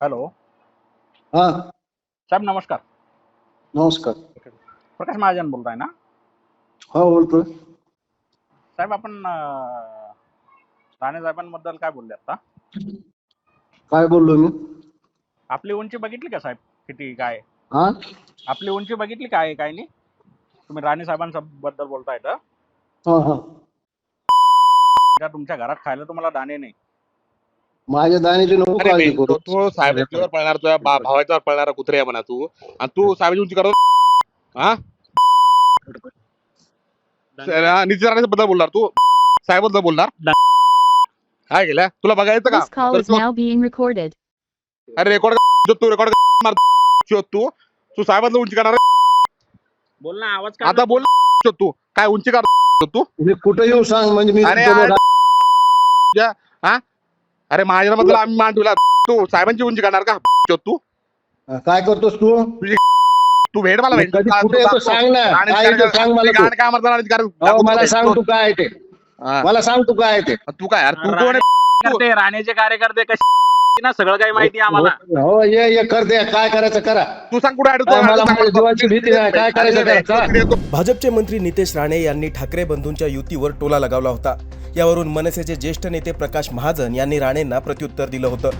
Hello हा. साहेब नमस्कार. नमस्कार. प्रकाश महाजन बोलताय ना? हा बोलतोय. साहेब आपण अं, राणे साहेबांबद्दल काय बोलले आता? काय बोललो मी? आपली उंची बघितली का साहेब? किती काय? हा? आपली उंची बघितली काय काय नाही? तुम्ही राणे साहेबांबद्दल बोलताय तर. हा हा. का तुमच्या घरात खायला तुम्हाला दाणे नाही? माझ्या दाण्याची नको काळजी करू. तो- तो साहेबांच्यावर पळणार तुझ्या भावाच्यावर पळणारा कुत्रे आहे म्हणा तू. आणि तू साहेबांची उंची करतो हा? नितीश राणेबद्दल बोलणार तू. साहेबद्दल बोलणार. काय केलं? तुला बघायचं का. अरे रेकॉर्ड तू रेकॉर्ड मार शोध तू. तू साहेबांना उंची करणार बोल ना आवाज आता बोल तू. काय उंची काढ तू. मी कुठे येऊ सांग म्हणजे मी अरे हा? अरे महाजनाबद्दल आम्ही मान ठेवला तू साहेबांची उंची काढणार का? तू? काय करतोस तू? तू भेट मला भेट. सांग ना. काय सांग मला तू मला सांग तू काय आहे ते. हा. मला सांग तू काय ते. तू काय यार तू कोण आहे? करते राणेचे कार्यकर्ते कसे ना सगळं काही माहिती आहे आम्हाला. हो ये ये कर दे काय करायचं करा. तू सांग कुठे काय मला माझ्या जीवाची भीती नाही काय करायचं? भाजपचे मंत्री नितेश राणे यांनी ठाकरे बंधूंच्या युतीवर टोला लगावला होता. यावरून मनसेचे ज्येष्ठ नेते प्रकाश महाजन यांनी राणेंना प्रत्युत्तर दिलं होतं.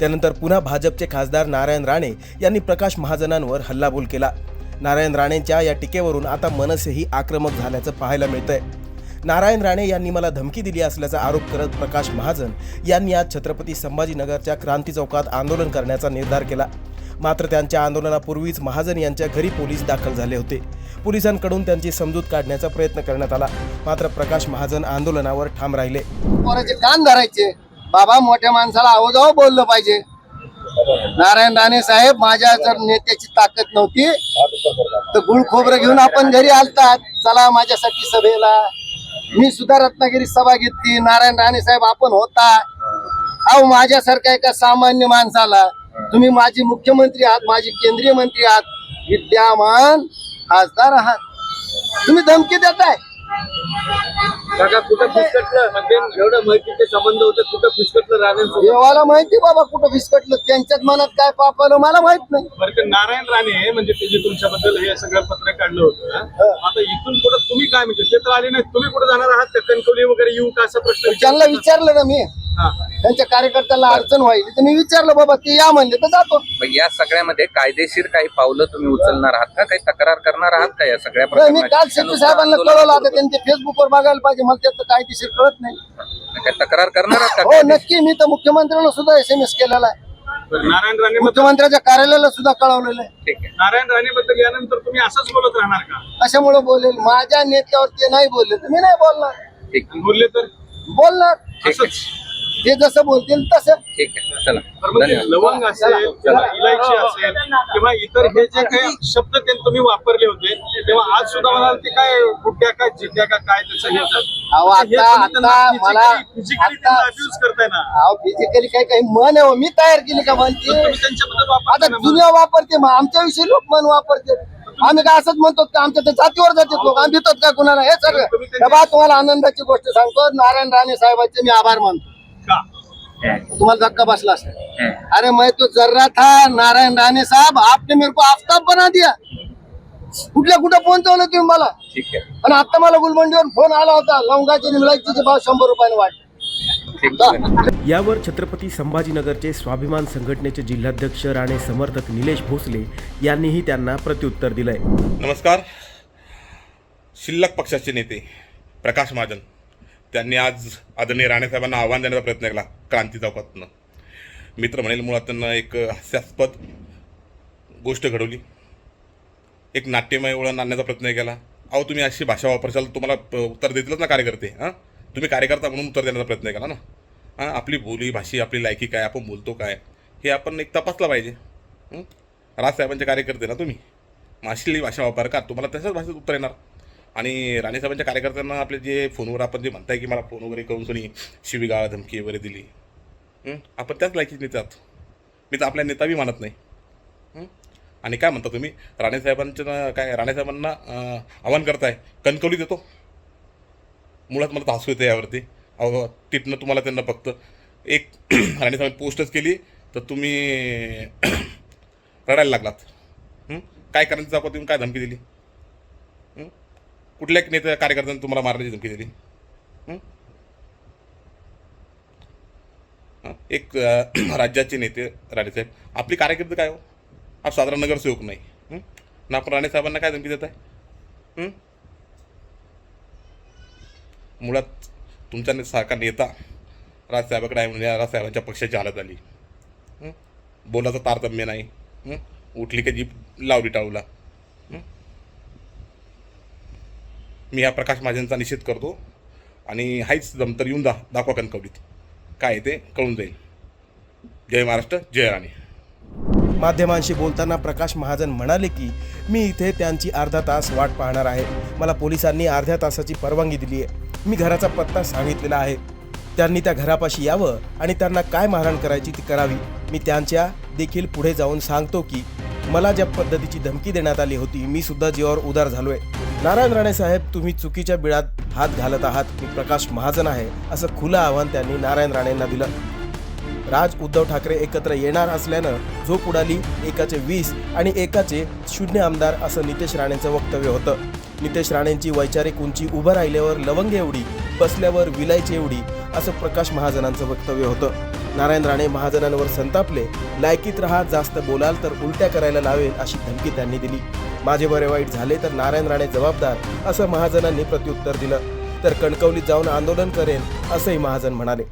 त्यानंतर पुन्हा भाजपचे खासदार नारायण राणे यांनी प्रकाश महाजनांवर हल्लाबोल केला. नारायण राणेंच्या या टीकेवरून आता मनसेही आक्रमक झाल्याचं पाहायला मिळतंय. नारायण राणे यांनी मला धमकी दिली असल्याचा आरोप करत प्रकाश महाजन यांनी आज छत्रपती संभाजीनगरच्या क्रांती चौकात आंदोलन करण्याचा निर्धार केला. मात्र त्यांच्या आंदोलनापूर्वीच महाजन यांच्या घरी पोलीस दाखल झाले होते. पोलिसांकडून त्यांची समजूत काढण्याचा प्रयत्न करण्यात आला. मात्र प्रकाश महाजन आंदोलनावर ठाम राहिले. पोराचे कान धरायचे. बाबा मोठ्या माणसाला आवाजाव बोललं पाहिजे. नारायण राणे साहेब माझ्या जर नेत्याची ताकद नव्हती तर गुळ खोबरं घेऊन आपण घरी आलतात. चला माझ्यासाठी सभेला. मी सुद्धा रत्नागिरी सभा घेतली. नारायण राणे साहेब आपण होता. अहो माझ्यासारख्या एका सामान्य माणसाला तुम्ही माझे मुख्यमंत्री आहात माझे केंद्रीय मंत्री आहात विद्यमान खासदार आहात. तुम्ही धमकी देताय. काका कुठं फिसकटलं म्हणजे एवढं माहितीचे संबंध होते कुठं फिसकटलं राण्यांसोबत देवाला माहिती बाबा कुठं फिसकटलं त्यांच्याच मनात काय पाप आलं मला माहीत नाही. बरं ते नारायण राणे म्हणजे ते जे तुमच्याबद्दल हे सगळं पत्र काढलं होतं आता इथून पुढे तुम्ही काय म्हणजे ते तर आले नाही तुम्ही कुठे जाणार आहात? का कणकवली वगैरे येऊ का? असा प्रश्न त्यांना विचारलं ना मी. हा. त्यांच्या कार्यकर्त्याला अडचण व्हायची तर मी विचारलं बाबा ते या म्हणले तर जातो. मग या सगळ्यामध्ये कायदेशीर काही पावलं तुम्ही उचलणार आहात का? काही तक्रार करणार आहात का या सगळ्या मी काल? शेट्टी साहेबांना कळवलं आता त्यांचे फेसबुकवर बघायला पाहिजे. मला त्याचं कायदेशीर कळत नाही. काही तक्रार करणार आहात हो का नक्की. मी तर मुख्यमंत्र्यांना सुद्धा एस एम एस केलेला आहे. नारायण राणे मुख्यमंत्र्यांच्या कार्यालयाला सुद्धा कळवलेलं आहे. ठीक आहे. नारायण राणे बद्दल यानंतर तुम्ही असंच बोलत राहणार का? कशामुळे बोलेल? माझ्या नेत्यावर ते नाही बोलले तर मी नाही बोलणार. ठीक बोलले तर? बोलणार. ठीक आहे असंच. ते जसं बोलतील तसं. ठीक आहे चला. लवंग असेल किंवा इलायची असेल किंवा इतर हे जे काही शब्द ते तुम्ही वापरले होते तेव्हा आज सुद्धा म्हणाल ते काय गुड्ड्या का जिद्या का काय त्याचं हे मला- करताय ना. अहो फिजिकली काही काही मन आहे हो. मी तयार केली का म्हणते त्यांच्याबद्दल आता. दुनिया वापरते मग आमच्याविषयी लोक मन वापरते. आम्ही काय असंच म्हणतो का आमच्या त्या जातीवर जातात लोक आम्ही देतात का कुणाला? हे सगळं. तुम्ही त्यांच्या- हे बा तुम्हाला आनंदाची गोष्ट सांगतो नारायण राणे साहेबांचे मी आभार मानतो. तुम्हाला धक्का बसला असेल. अरे मैं तो जर्रा था नारायण राणे साहब आपने मेरे को आफ्ताब बना दिया. कुठल्या कुठं पोहोचवलं तुम्ही मला? ठीक आहे. आणि आता मला गुलमंडीवर फोन आला होता लवंगाचे विलायचीचे भाव शंभर रुपयाने आहे. यावर छत्रपती संभाजीनगरचे स्वाभिमान संघटनेचे जिल्हाध्यक्ष राणे समर्थक निलेश भोसले यांनीही त्यांना प्रत्युत्तर दिलंय. नमस्कार. शिल्लक पक्षाचे नेते प्रकाश महाजन. त्यांनी आज आदरणीय राणेसाहेबांना आव्हान देण्याचा प्रयत्न केला क्रांती चौकातनं. मित्र म्हणेल मुळात त्यांना एक हास्यास्पद गोष्ट घडवली. एक नाट्यमय वळण आणण्याचा प्रयत्न केला. अहो तुम्ही अशी भाषा वापरशाल तुम्हाला उत्तर देतीलच ना कार्यकर्ते हां? तुम्ही कार्यकर्ता म्हणून उत्तर देण्याचा प्रयत्न केला ना. हां आपली बोली भाषी आपली लायकी काय आपण बोलतो काय हे आपण एक तपासलं पाहिजे. हं? राजसाहेबांचे कार्यकर्ते ना तुम्ही. माशिली भाषा वापर का तुम्हाला तशाच भाषेत उत्तर येणार. आणि राणेसाहेबांच्या कार्यकर्त्यांना आपले जे फोनवर आपण जे म्हणताय की मला फोन वगैरे करून कोणी शिवीगाळ धमकी वगैरे दिली. आपण त्याच लायकीच नेतात मी तर आपल्या नेताबी मानत नाही. आणि काय म्हणता तुम्ही? राणेसाहेबांच्या ना- काय राणेसाहेबांना आव्हान करताय कणकवली देतो. मुळात मला तर हसू येतं यावरती. अहो तिथनं तुम्हाला त्यांना फक्त. एक राणेसाहेबांनी पोस्टच केली तर तुम्ही रडायला लागलात. काय करायचं आपण तुम्ही काय धमकी दिली? कुठल्या एक नेत्या कार्यकर्त्यांनी तुम्हाला मारण्याची धमकी दिली? एक राज्याचे नेते राणेसाहेब आपली कारकिर्द काय हो? आप साधारण नगरसेवक नाही. ना आपण राणेसाहेबांना काय धमकी देत आहे मुळात तुमच्या ने- सारखा नेता राजसाहेबाकडे आहे म्हणजे राजसाहेबांच्या पक्षाची हालत आली बोलाचं तारतम्य नाही. उठली की जीप लावली टाळूला हं? मी हा प्रकाश महाजनचा निषेध करतो आणि हाच जमतर येऊन दा दाखवा कणकवलीत. काय आहे ते कळून जाईल. जय महाराष्ट्र जय राणी. माध्यमांशी बोलताना प्रकाश महाजन म्हणाले की मी इथे त्यांची अर्धा तास वाट पाहणार आहे. मला पोलिसांनी अर्ध्या तासाची परवानगी दिली आहे. मी घराचा पत्ता सांगितलेला आहे. त्यांनी त्या घरापाशी यावं आणि त्यांना काय मारहाण करायची ती करावी. मी त्यांच्या देखील पुढे जाऊन सांगतो की मला ज्या पद्धतीची धमकी देण्यात आली होती मी सुद्धा जीवावर उदार झालोय. नारायण राणे साहेब तुम्ही चुकीच्या बिळात हात घालत आहात मी प्रकाश महाजन आहे असं खुलं आव्हान त्यांनी नारायण राणेंना दिलं. राज उद्धव ठाकरे एकत्र येणार असल्यानं झोप उडाली एकाचे वीस आणि एकाचे शून्य आमदार असं नितेश राणेंचं वक्तव्य होतं. नितेश राणेंची वैचारिक उंची उभं राहिल्यावर लवंग एवढी बसल्यावर विलायची एवढी असं प्रकाश महाजनांचं वक्तव्य होतं. नारायण राणे महाजनांवर संतापले लायकीत रहा जास्त बोलाल तर उलट्या करायला लावेल अशी धमकी त्यांनी दिली. माझे बरे वाईट झाले तर नारायण राणे जबाबदार असं महाजनांनी प्रत्युत्तर दिलं. तर कणकवलीत जाऊन आंदोलन करेन असंही महाजन म्हणाले.